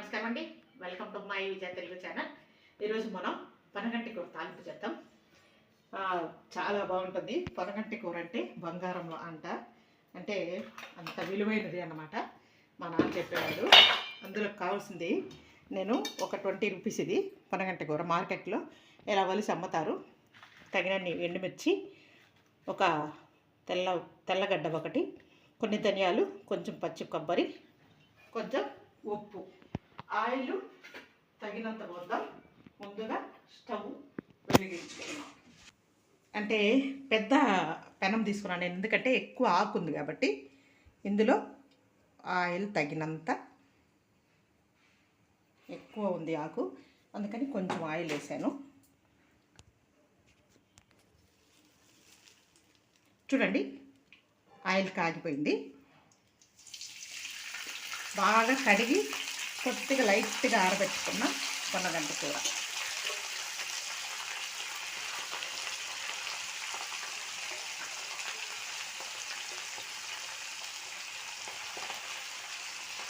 నమస్కారం అండి. Welcome to my Vijaya Telugu channel ఈరోజు మనం పనగంటి కూర తాలింపు చేద్దాం. చాలా బాగుంటుంది. పనగంటి కూర అంటే బంగారంలో అంట. అంటే అంత విలువైనది అన్నమాట. మా నాన్న చెప్పేవాడు. అందులో కావాల్సింది నేను ఒక ట్వంటీ రూపీస్ ఇది పనగంటి కూర మార్కెట్లో ఇలా వలిసి అమ్ముతారు. తగినన్ని ఎండుమిర్చి ఒక తెల్ల తెల్లగడ్డ ఒకటి కొన్ని ధనియాలు కొంచెం పచ్చి కొబ్బరి కొంచెం ఉప్పు. ఆయిల్ తగినంత పోద్దాం ముందుగా స్టవ్ వెలిగించుకున్నాం అంటే పెద్ద పెనం తీసుకున్నాను నేను ఎందుకంటే ఎక్కువ ఆకు ఉంది కాబట్టి ఇందులో ఆయిల్ తగినంత ఎక్కువ ఉంది ఆకు. అందుకని కొంచెం ఆయిల్ వేసాను. చూడండి ఆయిల్ కాగిపోయింది. బాగా కడిగి కొద్దిగా లైట్గా ఆరబెట్టుకున్న కొన్నగంట కూర.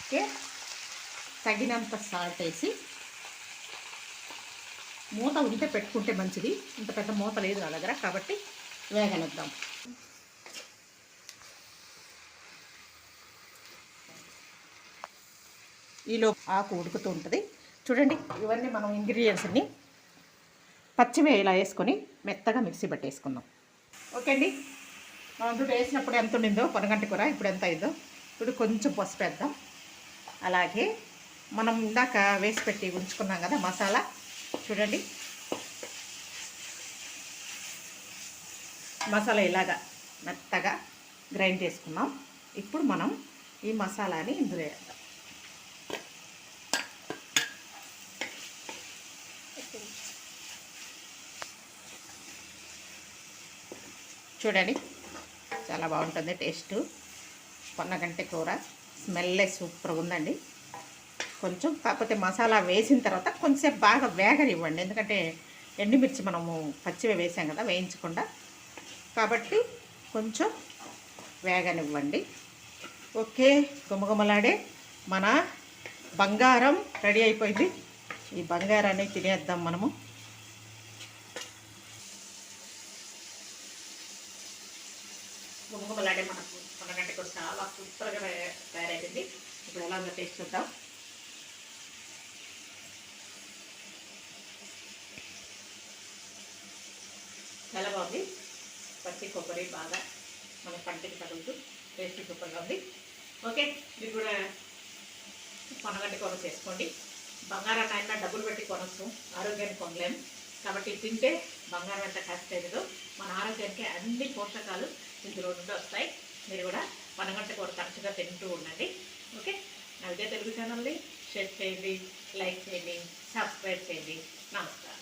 ఓకే. తగినంత సాల్ట్ వేసి మూత ఉంటే పెట్టుకుంటే మంచిది. ఇంత పెద్ద మూత లేదు నా దగ్గర కాబట్టి వేగనిద్దాం. ఈలో ఆకు ఉడుకుతూ ఉంటుంది. చూడండి ఇవన్నీ మనం ఇంగ్రీడియంట్స్ని పచ్చిమి ఇలా వేసుకొని మెత్తగా మిక్సీ పట్టేసుకుందాం. ఓకే అండి? మనం ఇప్పుడు వేసినప్పుడు ఎంత ఉండిందో పొనగంటి కూర ఇప్పుడు ఎంత అయిందో ఇప్పుడు కొంచెం పసుపు వేద్దాం. అలాగే మనం ఇందాక వేసి పెట్టి ఉంచుకున్నాం కదా మసాలా చూడండి. మసాలా ఇలాగా మెత్తగా గ్రైండ్ చేసుకున్నాం ఇప్పుడు మనం ఈ మసాలాని ఇందులో వేద్దాం. చూడండి. చాలా బాగుంటుంది టేస్ట్. పొన్నగంటే కూర. స్మెల్లే సూపర్గా ఉందండి. కొంచెం కాకపోతే మసాలా వేసిన తర్వాత కొంచెం బాగా వేగనివ్వండి. ఎందుకంటే ఎండుమిర్చి మనము పచ్చివే వేసాం కదా వేయించకుండా. కాబట్టి కొంచెం వేగనివ్వండి. ఓకే గుమగుమలాడే మన బంగారం రెడీ అయిపోయింది. ఈ బంగారాన్ని తినేద్దాం మనము. గుమగుమలాడే మనకు కొనగంట కూడా చాలా సూపర్గా తయారైంది ఇప్పుడు ఎలా ఉందో టేస్ట్ చూద్దాం. చాలా బాగుంది. పచ్చి కొబ్బరి బాగా మన పంటికి తగులుతూ టేస్ట్ సూపర్గా ఉంది. ఓకే మీరు కూడా కొనగంట కొన చేసుకోండి. బంగారం అయినా డబ్బులు పెట్టి కొనొచ్చు. ఆరోగ్యాన్ని కొనలేము కాబట్టి తింటే బంగారం ఎంత ఖర్చు మన ఆరోగ్యానికి అన్ని పోషకాలు ఇందులో నుండి వస్తాయి. మీరు కూడా పనగంట కూర తరచుగా తింటూ ఉండండి. ఓకే? నా తెలుగు ఛానల్ని షేర్ చేయండి లైక్ చేయండి సబ్స్క్రైబ్ చేయండి. నమస్కారం.